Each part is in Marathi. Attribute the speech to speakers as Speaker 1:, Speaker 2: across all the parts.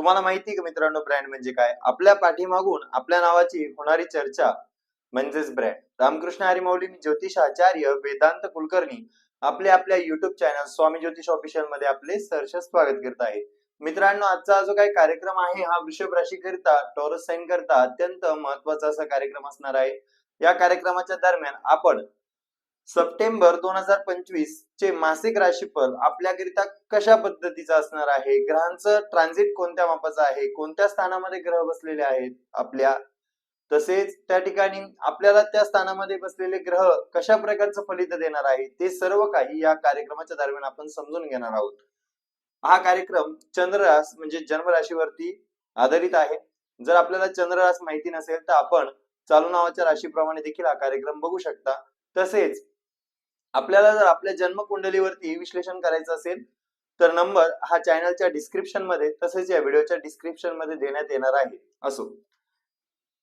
Speaker 1: तुम्हाला माहिती का मित्रांनो ब्रँड म्हणजे काय? आपल्या पाठीमागून आपल्या नावाची होणारी चर्चा म्हणजेच ब्रँड रामकृष्ण हरी ज्योतिषाचार्य ज्योतिष आचार्य वेदांत कुलकर्णी आपले आपल्या युट्यूब चॅनल स्वामी ज्योतिष ऑफिशियलमध्ये आपले सहर्ष स्वागत करत आहे मित्रांनो आजचा जो काही कार्यक्रम आहे हा वृषभ राशी करता टॉरस साईन करता अत्यंत महत्त्वाचा असा कार्यक्रम असणार आहे. या कार्यक्रमाच्या दरम्यान आपण सप्टेंबर दोन हजार पंचवीस चे मासिक राशीफल आपल्याकरिता कशा पद्धतीचं असणार आहे? ग्रहांचं ट्रान्झिट कोणत्या मापाचं आहे? कोणत्या स्थानामध्ये ग्रह बसलेले आहेत? आपल्या तसेच त्या ठिकाणी आपल्याला त्या स्थानामध्ये बसलेले ग्रह कशा प्रकारचं फलित देणार आहे? ते सर्व काही या कार्यक्रमाच्या दरम्यान आपण समजून घेणार आहोत. हा कार्यक्रम चंद्ररास म्हणजे जन्म राशीवरती आधारित आहे. जर आपल्याला चंद्ररास माहिती नसेल तर आपण चालू नावाच्या राशीप्रमाणे देखील हा कार्यक्रम बघू शकता. तसेच आपल्याला जर आपल्या जन्म कुंडलीवरती विश्लेषण करायचं असेल तर नंबर हा चॅनलच्या डिस्क्रिप्शनमध्ये तसेच या व्हिडिओच्या डिस्क्रिप्शनमध्ये देण्यात येणार आहे. असो.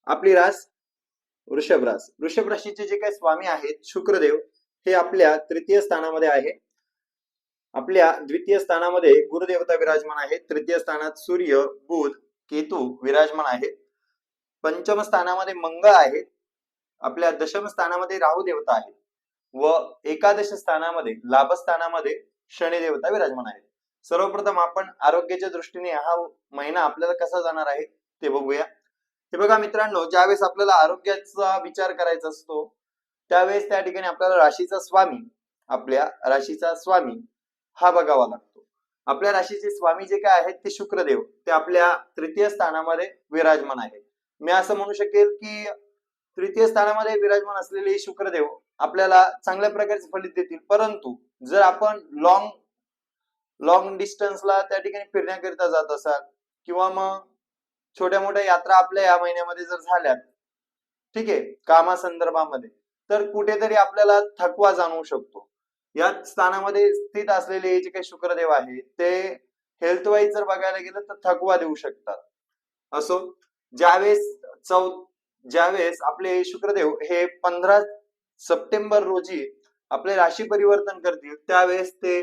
Speaker 1: आपली रास वृषभ रास. वृषभ राशीचे जे काही स्वामी आहेत शुक्रदेव हे आपल्या तृतीय स्थानामध्ये आहे. आपल्या द्वितीय स्थानामध्ये गुरुदेवता विराजमान आहे तृतीय स्थानात सूर्य बुध केतू विराजमान आहे पंचम स्थानामध्ये मंगळ आहे. आपल्या दशम स्थानामध्ये राहू देवता आहे व एकादश स्थानामध्ये लाभस्थानामध्ये शनिदेवता विराजमान आहेत. सर्वप्रथम आपण आरोग्याच्या दृष्टीने हा महिना आपल्याला कसा जाणार आहे ते बघूया. हे बघा मित्रांनो ज्यावेळेस आपल्याला आरोग्याचा विचार करायचा असतो त्यावेळेस त्या ठिकाणी आपल्याला राशीचा स्वामी आपल्या राशीचा स्वामी हा बघावा लागतो. आपल्या राशीचे स्वामी जे काय आहेत ते शुक्रदेव ते आपल्या तृतीय स्थानामध्ये विराजमान आहे मी असं म्हणू शकेल की तृतीय स्थानामध्ये विराजमान असलेले शुक्रदेव आपल्याला चांगल्या प्रकारचे फलित देतील. परंतु जर आपण लॉंग लॉंग डिस्टन्सला त्या ठिकाणी फिरण्याकरिता जात असाल किंवा मग छोट्या मोठ्या यात्रा आपल्या या महिन्यामध्ये जर झाल्या ठीक आहे कामासंदर्भामध्ये तर कुठेतरी आपल्याला थकवा जाणवू शकतो. या स्थानामध्ये स्थित असलेले जे काही शुक्रदेव आहे ते हेल्थ वाईज जर बघायला गेलं तर थकवा देऊ शकतात. असो ज्यावेळेस चौ ज्यावेळेस आपले शुक्रदेव हे पंधरा सप्टेंबर रोजी आपले राशी परिवर्तन करतील. त्यावेळेस ते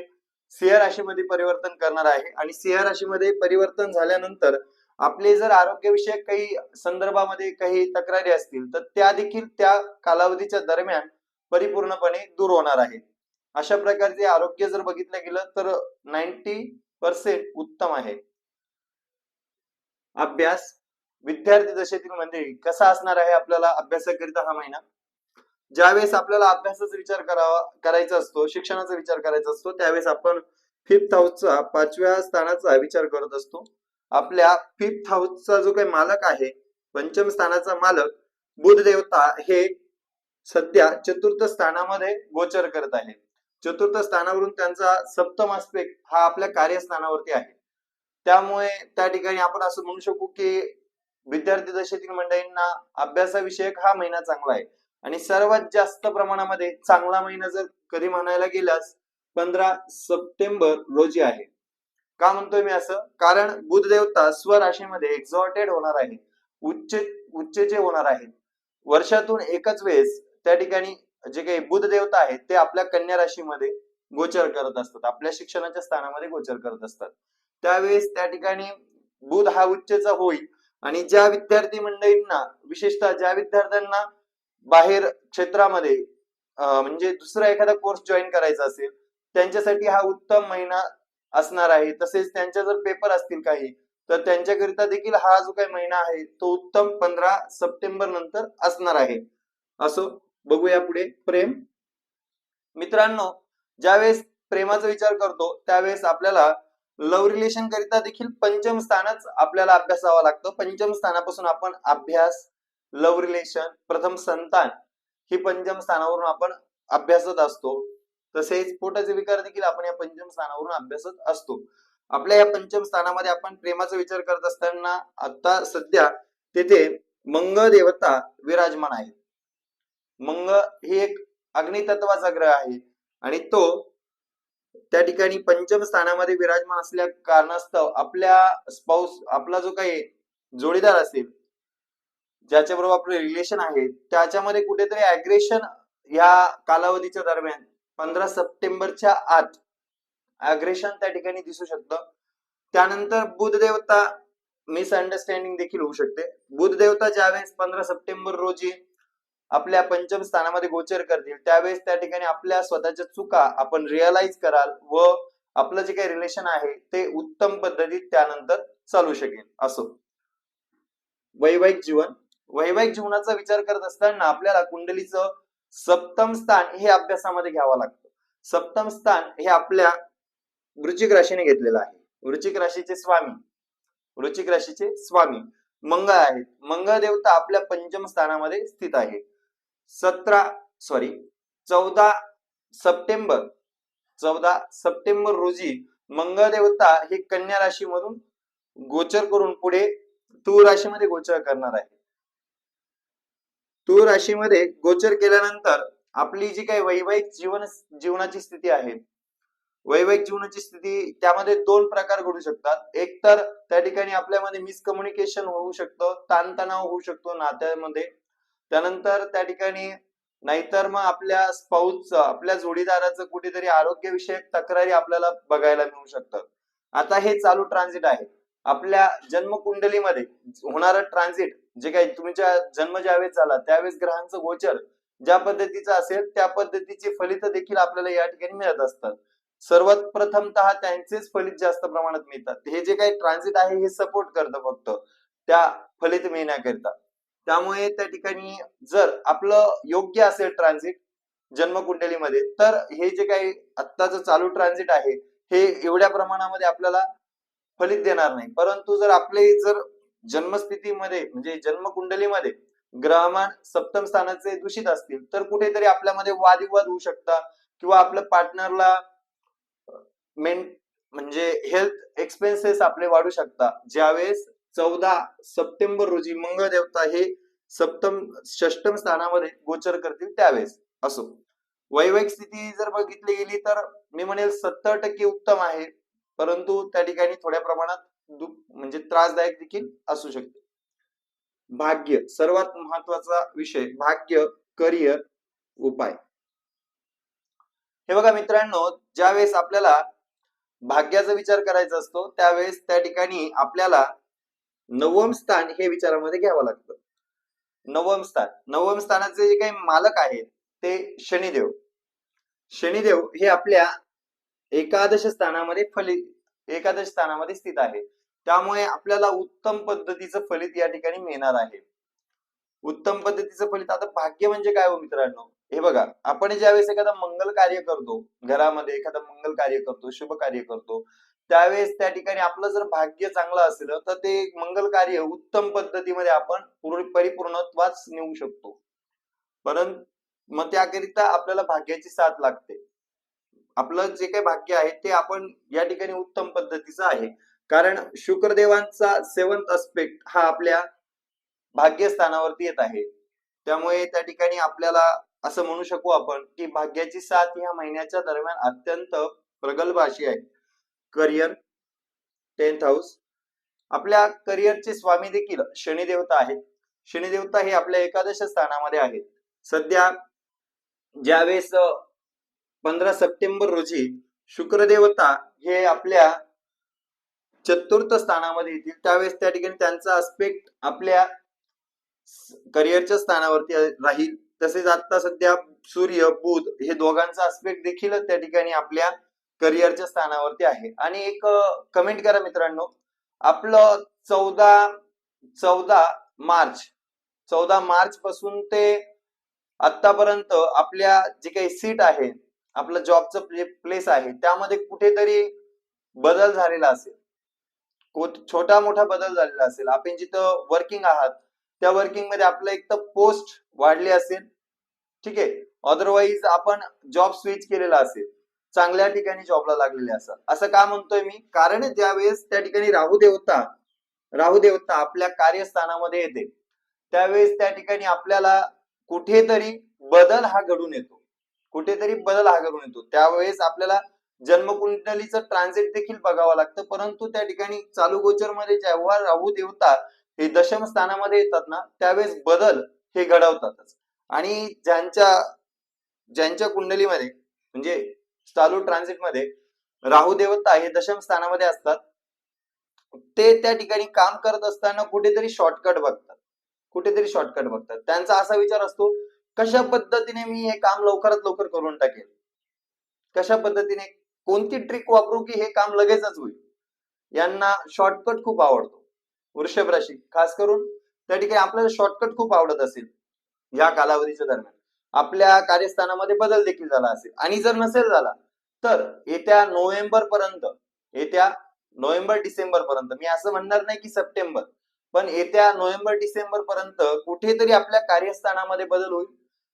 Speaker 1: सिंह राशीमध्ये परिवर्तन करणार आहे. आणि सिंह राशीमध्ये परिवर्तन झाल्यानंतर आपले जर आरोग्यविषयक काही संदर्भामध्ये काही तक्रारी असतील तर त्या देखील त्या कालावधीच्या दरम्यान परिपूर्णपणे दूर होणार आहेत अशा प्रकारचे आरोग्य जर बघितलं गेलं तर नाईन्टी पर्सेंट उत्तम आहे. अभ्यास विद्यार्थी दशेतील म्हणजे कसा असणार आहे आपल्याला अभ्यासाकरिता हा महिना? ज्यावेळेस आपल्याला अभ्यासाचा विचार करावा करायचा असतो शिक्षणाचा विचार करायचा असतो त्यावेळेस आपण फिफ्थ हाऊसचा पाचव्या स्थानाचा विचार करत असतो. आपल्या फिफ्थ हाऊसचा जो काही मालक आहे पंचम स्थानाचा मालक बुध देवता हे सध्या चतुर्थ स्थानामध्ये गोचर करत आहे. चतुर्थ स्थानावरून त्यांचा सप्तम आस्पेक्ट हा आपल्या कार्यस्थानावरती आहे. त्यामुळे त्या ठिकाणी आपण असं म्हणू शकू की विद्यार्थी दशेतील मंडळींना अभ्यासाविषयक हा महिना चांगला आहे. आणि सर्वात जास्त प्रमाणामध्ये चांगला महिना जर कधी म्हणायला गेल्यास पंधरा सप्टेंबर रोजी आहे. का म्हणतोय मी असं? कारण बुध देवता स्वराशीमध्ये एक्झॉर्टेड होणार आहे. उच्च उच्चेचे होणार आहे वर्षातून एकच वेळेस त्या ठिकाणी जे काही बुध देवता आहेत ते आपल्या कन्या राशीमध्ये गोचर करत असतात. आपल्या शिक्षणाच्या स्थानामध्ये गोचर करत असतात. त्यावेळेस त्या ठिकाणी बुध हा उच्चचा होईल. आणि ज्या विद्यार्थी मंडळींना विशेषतः ज्या विद्यार्थ्यांना बाहेर क्षेत्रामध्ये म्हणजे दुसरा एखादा कोर्स जॉईन करायचा असेल त्यांच्यासाठी हा उत्तम महिना असणार आहे. तसेच त्यांच्या जर पेपर असतील काही तर त्यांच्याकरिता देखील हा जो काही महिना आहे तो उत्तम पंधरा सप्टेंबर नंतर असणार आहे. असो बघूया पुढे. प्रेम. मित्रांनो ज्यावेळेस प्रेमाचा विचार करतो त्यावेळेस आपल्याला लव्ह रिलेशन करिता देखील पंचम स्थानच आपल्याला अभ्यासावा लागतं. पंचम स्थानापासून आपण अभ्यास लव्ह रिलेशन प्रथम संतान ही पंचम स्थानावरून आपण अभ्यासत असतो. तसेच पोटाचे विकार देखील आपण या पंचम स्थानावरून अभ्यासत असतो. आपल्या या पंचम स्थानामध्ये आपण प्रेमाचा विचार करत असताना आता सध्या तेथे मंग देवता विराजमान आहे मंग ही एक अग्नितत्वाचा ग्रह आहे आणि तो त्या ठिकाणी पंचम स्थानामध्ये विराजमान असल्या कारणास्तव आपल्या स्पाऊस आपला जो काही जोडीदार असेल ज्याच्या बरोबर आपलं रिलेशन आहे त्याच्यामध्ये कुठेतरी अग्रेशन या कालावधीच्या दरम्यान पंधरा सप्टेंबरच्या आत अग्रेशन त्या ठिकाणी दिसू शकतं. त्यानंतर बुध देवता मिसअंडरस्टँडिंग देखील होऊ शकते. बुध देवता ज्यावेळेस पंधरा सप्टेंबर रोजी आपल्या पंचम स्थानामध्ये गोचर करतील त्यावेळेस त्या ठिकाणी आपल्या स्वतःच्या चुका आपण रिअलाइज कराल व आपलं जे काही रिलेशन आहे ते उत्तम पद्धतीत त्यानंतर चालू शकेल. असो. वैवाहिक जीवन. वैवाहिक जीवनाचा विचार करत असताना आपल्याला कुंडलीचं सप्तम स्थान हे अभ्यासामध्ये घ्यावं लागतं. सप्तम स्थान हे आपल्या वृश्चिक राशीने घेतलेलं आहे. वृश्चिक राशीचे स्वामी. वृश्चिक राशीचे स्वामी. मंगळ आहेत मंगळ देवता आपल्या पंचम स्थानामध्ये स्थित आहे. सतरा सॉरी चौदा सप्टेंबर. चौदा सप्टेंबर रोजी मंगळ देवता हे कन्या राशीमधून गोचर करून पुढे तूळ राशीमध्ये गोचर करणार आहे. तूळ राशीमध्ये गोचर केल्यानंतर आपली जी काही वैवाहिक जीवन जीवनाची स्थिती आहे वैवाहिक जीवनाची स्थिती त्यामध्ये दोन प्रकार घडू शकतात. एक तर त्या ठिकाणी आपल्यामध्ये मिसकम्युनिकेशन होऊ शकतं ताणतणाव होऊ शकतो नात्यामध्ये. त्यानंतर त्या ठिकाणी नाहीतर मग आपल्या स्पाऊसचं आपल्या जोडीदाराचं कुठेतरी आरोग्यविषयक तक्रारी आपल्याला बघायला मिळू शकतात आता हे चालू ट्रान्झिट आहे. आपल्या जन्मकुंडलीमध्ये होणारं ट्रान्झिट जे काही तुमच्या जन्म ज्यावेळेस झाला त्यावेळेस ग्रहांचं गोचर ज्या पद्धतीचं असेल त्या पद्धतीची फलित देखील आपल्याला या ठिकाणी मिळत असतात. सर्वात प्रथमतः त्यांचेच फलित जास्त प्रमाणात मिळतात. हे जे काही ट्रान्झिट आहे हे सपोर्ट करतं फक्त. त्या फलित मिळण्याकरिता. त्यामुळे त्या ठिकाणी जर आपलं योग्य असेल ट्रान्झिट जन्मकुंडलीमध्ये तर हे जे काही आत्ताचं चालू ट्रान्झिट आहे हे एवढ्या प्रमाणामध्ये आपल्याला फलित देणार नाही. परंतु जर आपले जर जन्मस्थितीमध्ये म्हणजे जन्मकुंडलीमध्ये ग्रहमान सप्तम स्थानाचे दूषित असतील तर कुठेतरी आपल्यामध्ये वादविवाद होऊ शकता किंवा आपल्या पार्टनरला मेन म्हणजे हेल्थ एक्सपेन्सेस आपले वाढू शकता ज्यावेळेस चौदा सप्टेंबर रोजी मंगळ देवता हे सप्तम षष्टम स्थानामध्ये गोचर करतील त्यावेळेस. असो. वैवाहिक स्थिती जर बघितली गेली तर मी म्हणेल सत्तर टक्के उत्तम आहे. परंतु त्या ठिकाणी थोड्या प्रमाणात म्हणजे त्रासदायक देखील असू शकते. भाग्य सर्वात महत्त्वाचा विषय भाग्य करिअर उपाय. हे बघा मित्रांनो ज्यावेळेस आपल्याला भाग्याचा विचार करायचा असतो त्यावेळेस त्या ठिकाणी आपल्याला नवम स्थान हे विचारामध्ये घ्यावं लागतं. नवम स्थान. नवम स्थानाचे जे काही मालक आहेत ते शनिदेव. शनिदेव हे आपल्या एकादश स्थानामध्ये फलित एकादश स्थानामध्ये स्थित आहे. त्यामुळे आपल्याला उत्तम पद्धतीचं फलित या ठिकाणी मिळणार आहे. उत्तम पद्धतीचं फलित आता भाग्य म्हणजे काय हो मित्रांनो? हे बघा आपण ज्यावेळेस एखादा मंगल कार्य करतो घरामध्ये एखादं मंगल कार्य करतो शुभ कार्य करतो त्यावेळेस त्या ठिकाणी आपलं जर भाग्य चांगलं असेल तर ते मंगल कार्य उत्तम पद्धतीमध्ये आपण पूर्ण परिपूर्णत्वाच नेऊ शकतो. परंतु मग त्याकरिता आपल्याला भाग्याची साथ लागते. आपलं जे काही भाग्य आहे ते आपण या ठिकाणी उत्तम पद्धतीचं आहे. कारण शुक्रदेवांचा सेवंत अस्पेक्ट हा आपल्या भाग्यस्थानावरती येत आहे. त्यामुळे त्या ठिकाणी आपल्याला असं म्हणू शकू आपण की भाग्याची साथ ह्या महिन्याच्या दरम्यान अत्यंत प्रगल्भ अशी आहे. करिअर टेन्थ हाऊस आपल्या करिअरचे स्वामी देखील शनिदेवता आहेत. शनिदेवता हे आपल्या एकादश स्थानामध्ये आहेत. सध्या ज्यावेळेस पंधरा सप्टेंबर रोजी शुक्रदेवता हे आपल्या चतुर्थ स्थानामध्ये येतील. त्यावेळेस त्या ठिकाणी त्यांचा अस्पेक्ट आपल्या करिअरच्या स्थानावरती राहील. तसेच आता सध्या सूर्य बुध हे दोघांचा अस्पेक्ट देखील त्या ठिकाणी आपल्या करिअरच्या स्थानावरती आहे. आणि एक कमेंट करा मित्रांनो. आपलं चौदा चौदा मार्च चौदा मार्च पासून ते आतापर्यंत आपल्या जे काही सीट आहे आपलं जॉबचं प्लेस आहे. त्यामध्ये कुठेतरी बदल झालेला असेल. छोटा मोठा बदल झालेला असेल. आपण जिथं वर्किंग आहात त्या वर्किंगमध्ये आपलं एक तर पोस्ट वाढली असेल. ठीक आहे? अदरवाईज आपण जॉब स्विच केलेला असेल. चांगल्या ठिकाणी जॉबला लागलेले असाल. असं का म्हणतोय मी? कारण ज्यावेळेस त्या ठिकाणी राहू देवता राहू देवता आपल्या कार्यस्थानामध्ये येते. त्यावेळेस त्या ठिकाणी आपल्याला कुठेतरी बदल हा घडून येतो. कुठेतरी बदल आघाडून येतो. त्यावेळेस आपल्याला जन्मकुंडलीचं ट्रान्झिट देखील बघावं लागतं. परंतु त्या ठिकाणी चालू गोचरमध्ये जेव्हा राहू देवता हे दशम स्थानामध्ये येतात ना त्यावेळेस बदल हे घडवतातच. आणि ज्यांच्या ज्यांच्या कुंडलीमध्ये म्हणजे चालू ट्रान्झिटमध्ये राहू देवता हे दशम स्थानामध्ये असतात ते त्या ठिकाणी काम करत असताना कुठेतरी शॉर्टकट बघतात. कुठेतरी शॉर्टकट बघतात. त्यांचा असा विचार असतो कशा पद्धतीने मी हे काम लवकरात लवकर करून टाकेल कशा पद्धतीने कोणती ट्रिक वापरू की हे काम लगेचच होईल? यांना शॉर्टकट खूप आवडतो. वृषभ राशी खास करून त्या ठिकाणी आपल्याला शॉर्टकट खूप आवडत असेल या कालावधीच्या दरम्यान. आपल्या कार्यस्थानामध्ये बदल देखील झाला असेल. आणि जर नसेल झाला तर येत्या नोव्हेंबर पर्यंत येत्या नोव्हेंबर डिसेंबर पर्यंत मी असं म्हणणार नाही की सप्टेंबर पण येत्या नोव्हेंबर डिसेंबर पर्यंत कुठेतरी आपल्या कार्यस्थानामध्ये बदल होईल.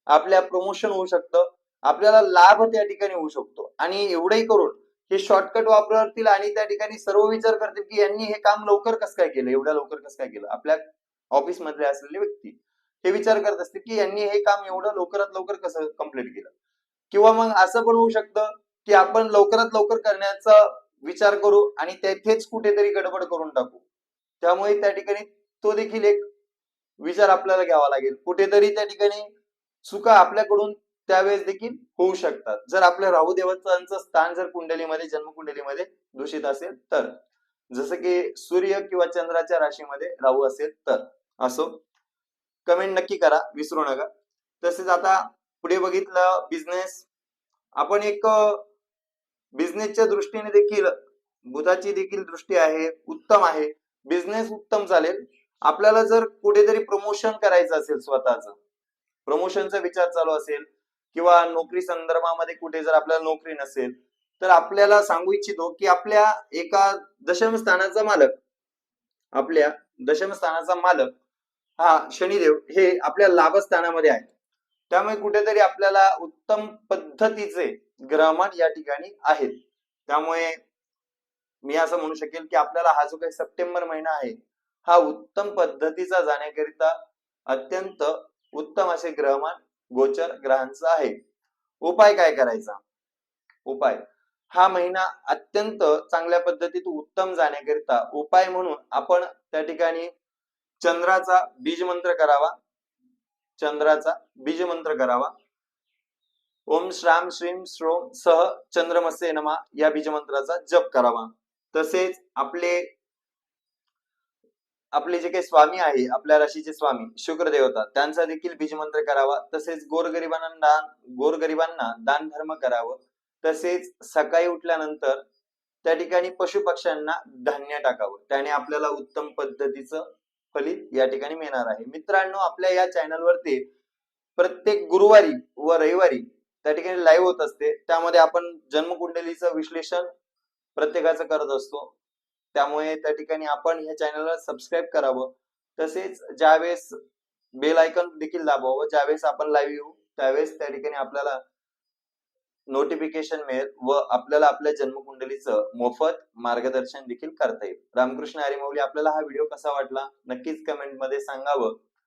Speaker 1: आपल्या प्रमोशन होऊ शकतं. आपल्याला लाभ त्या ठिकाणी होऊ शकतो. आणि एवढंही करून हे शॉर्टकट वापरतील आणि त्या ठिकाणी सर्व विचार करतील की यांनी हे काम लवकर कसं काय केलं? एवढ्या लवकर कसं काय केलं? आपल्या ऑफिस मधले असलेले व्यक्ती हे विचार करत असतील की यांनी हे काम एवढं लवकरात लवकर कसं कंप्लीट केलं? किंवा मग असं पण होऊ शकतं की आपण लवकरात लवकर करण्याचा विचार करू आणि तेथेच कुठेतरी गडबड करून टाकू. त्यामुळे त्या ठिकाणी तो देखील एक विचार आपल्याला घ्यावा लागेल. कुठेतरी त्या ठिकाणी चुका आपल्याकडून त्यावेळेस देखील होऊ शकतात. जर आपल्या राहू देवतांचं स्थान जर कुंडलीमध्ये जन्मकुंडलीमध्ये दूषित असेल तर. जसं की सूर्य किंवा चंद्राच्या राशीमध्ये राहू असेल तर. असो. कमेंट नक्की करा विसरू नका. तसेच आता पुढे बघितलं बिझनेस आपण एक बिझनेसच्या दृष्टीने देखील बुधाची देखील दृष्टी आहे उत्तम आहे. बिझनेस उत्तम चालेल. आपल्याला जर कुठेतरी प्रमोशन करायचं असेल स्वतःच प्रमोशनचा विचार चालू असेल किंवा नोकरी संदर्भामध्ये कुठे जर आपल्याला नोकरी नसेल तर आपल्याला सांगू इच्छितो की आपल्या एका दशम स्थानाचा मालक आपल्या दशम स्थानाचा मालक हा शनिदेव हे आपल्या लाभस्थानामध्ये आहे त्यामुळे कुठेतरी आपल्याला उत्तम पद्धतीचे ग्रहमान या ठिकाणी आहेत. त्यामुळे मी असं म्हणू शकेल की आपल्याला हा जो काही सप्टेंबर महिना आहे हा उत्तम पद्धतीचा जाण्याकरिता अत्यंत उत्तम असे ग्रहमान गोचर ग्रहांचा आहे. उपाय काय करायचा? उपाय. हा महिना अत्यंत चांगल्या पद्धतीत उत्तम जाण्याकरिता उपाय म्हणून आपण त्या ठिकाणी चंद्राचा बीज मंत्र करावा. चंद्राचा बीज मंत्र करावा. ओम श्राम श्रीम श्रोम सह चंद्रमसे नमा या बीज मंत्राचा जप करावा. तसेच आपले आपले जे काही स्वामी आहे आपल्या राशीचे स्वामी शुक्र देवता त्यांचा देखील बीजमंत्र करावा. तसेच गोरगरिबांना दान गोरगरिबांना दान धर्म करावं. तसेच सकाळी उठल्यानंतर त्या ठिकाणी पशु पक्ष्यांना धान्य टाकावं. त्याने आपल्याला उत्तम पद्धतीचं फलित या ठिकाणी मिळणार आहे. मित्रांनो आपल्या या चॅनलवरती प्रत्येक गुरुवारी व रविवारी त्या ठिकाणी लाईव्ह होत असते. त्यामध्ये आपण जन्मकुंडलीचं विश्लेषण प्रत्येकाचं करत असतो. त्यामुळे त्या ठिकाणी आपण ह्या चॅनलला सबस्क्राईब करावं. तसेच ज्यावेळेस बेल आयकॉन देखील दाबावं ज्यावेळेस आपण लाईव्ह येऊ त्यावेळेस त्या ठिकाणी आपल्याला नोटिफिकेशन मिळेल व आपल्याला आपल्या जन्मकुंडलीचं मोफत मार्गदर्शन देखील करता येईल. रामकृष्ण हरिमौली आपल्याला हा व्हिडिओ कसा वाटला? नक्कीच कमेंटमध्ये सांगावं.